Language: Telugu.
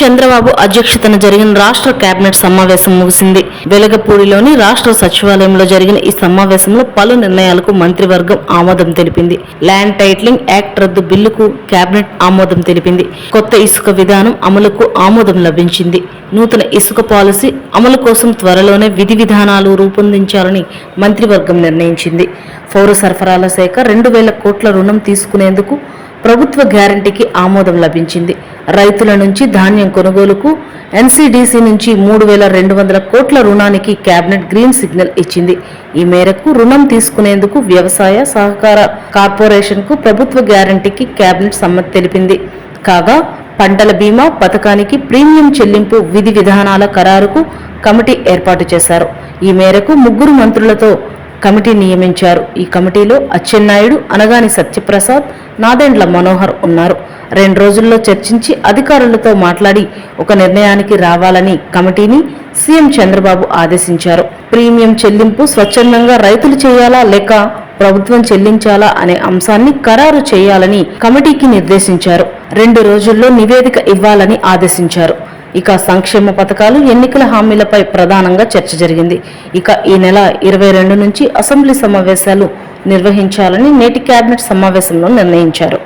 చంద్రబాబు అధ్యక్షతన జరిగిన రాష్ట్ర కేబినెట్ సమావేశం ముగిసింది. వెలగపూడిలోని రాష్ట్ర సచివాలయంలో జరిగిన ఈ సమావేశంలో పలు నిర్ణయాలకు మంత్రివర్గం ఆమోదం తెలిపింది. ల్యాండ్ టైటిలింగ్ యాక్ట్ రద్దు బిల్లుకు కేబినెట్ ఆమోదం తెలిపింది. కొత్త ఇసుక విధానం అమలుకు ఆమోదం లభించింది. నూతన ఇసుక పాలసీ అమలు కోసం త్వరలోనే విధి విధానాలు రూపొందించాలని మంత్రివర్గం నిర్ణయించింది. పౌర సరఫరాల శాఖ రెండు వేల కోట్ల రుణం తీసుకునేందుకు ప్రభుత్వ గ్యారంటీకి ఆమోదం లభించింది. రైతుల నుంచి ధాన్యం కొనుగోలుకు ఎన్సీడీసీ నుంచి మూడు వేల రెండు వందల కోట్ల రుణానికి కేబినెట్ గ్రీన్ సిగ్నల్ ఇచ్చింది. ఈ మేరకు రుణం తీసుకునేందుకు వ్యవసాయ సహకార కార్పొరేషన్కు ప్రభుత్వ గ్యారంటీకి కేబినెట్ సమ్మతి తెలిపింది. కాగా పంటల బీమా పథకానికి ప్రీమియం చెల్లింపు విధి విధానాల ఖరారుకు కమిటీ ఏర్పాటు చేశారు. ఈ మేరకు ముగ్గురు మంత్రులతో కమిటీ నియమించారు. ఈ కమిటీలో అచ్చెన్నాయుడు అనగాని సత్యప్రసాద్ నాదెండ్ల మనోహర్ ఉన్నారు. రెండు రోజుల్లో చర్చించి అధికారులతో మాట్లాడి ఒక నిర్ణయానికి రావాలని కమిటీని సీఎం చంద్రబాబు ఆదేశించారు. ప్రీమియం చెల్లింపు స్వచ్ఛందంగా రైతులు చేయాలా లేక ప్రభుత్వం చెల్లించాలా అనే అంశాన్ని ఖరారు చేయాలని కమిటీకి నిర్దేశించారు. రెండు రోజుల్లో నివేదిక ఇవ్వాలని ఆదేశించారు. ఇక సంక్షేమ పథకాలు ఎన్నికల హామీలపై ప్రధానంగా చర్చ జరిగింది. ఇక ఈ నెల ఇరవై రెండు నుంచి అసెంబ్లీ సమావేశాలు నిర్వహించాలని నేటి కేబినెట్ సమావేశంలో నిర్ణయించారు.